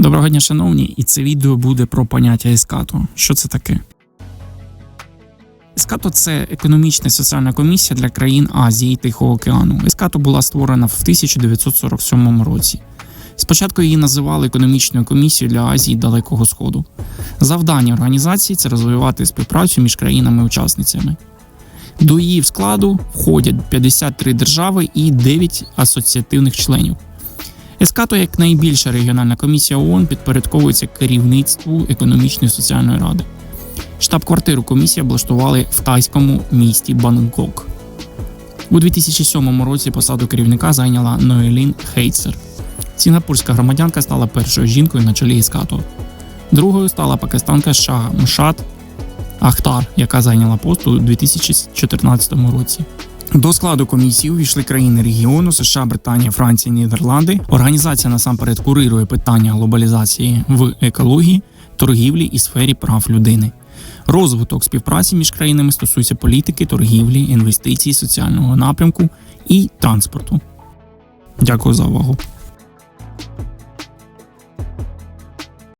Доброго дня, шановні, і це відео буде про поняття ескато. Що це таке? Ескато це економічна і соціальна комісія для країн Азії і Тихого океану. Ескато була створена в 1947 році. Спочатку її називали економічною комісією для Азії і Далекого Сходу. Завдання організації це розвивати співпрацю між країнами-учасницями. До її складу входять 53 держави і 9 асоціативних членів. ЕСКАТО, як найбільша регіональна комісія ООН, підпорядковується керівництву економічної соціальної ради. Штаб-квартиру комісії облаштували в тайському місті Бангкок. У 2007 році посаду керівника зайняла Ноелін Хейтсер. Сінгапурська громадянка стала першою жінкою на чолі ЕСКАТО. Другою стала пакистанка Шага Мшат Ахтар, яка зайняла пост у 2014 році. До складу комісії увійшли країни регіону США, Британія, Франція, Нідерланди. Організація насамперед курирує питання глобалізації в екології, торгівлі і сфері прав людини. Розвиток співпраці між країнами стосується політики, торгівлі, інвестицій, соціального напрямку і транспорту. Дякую за увагу.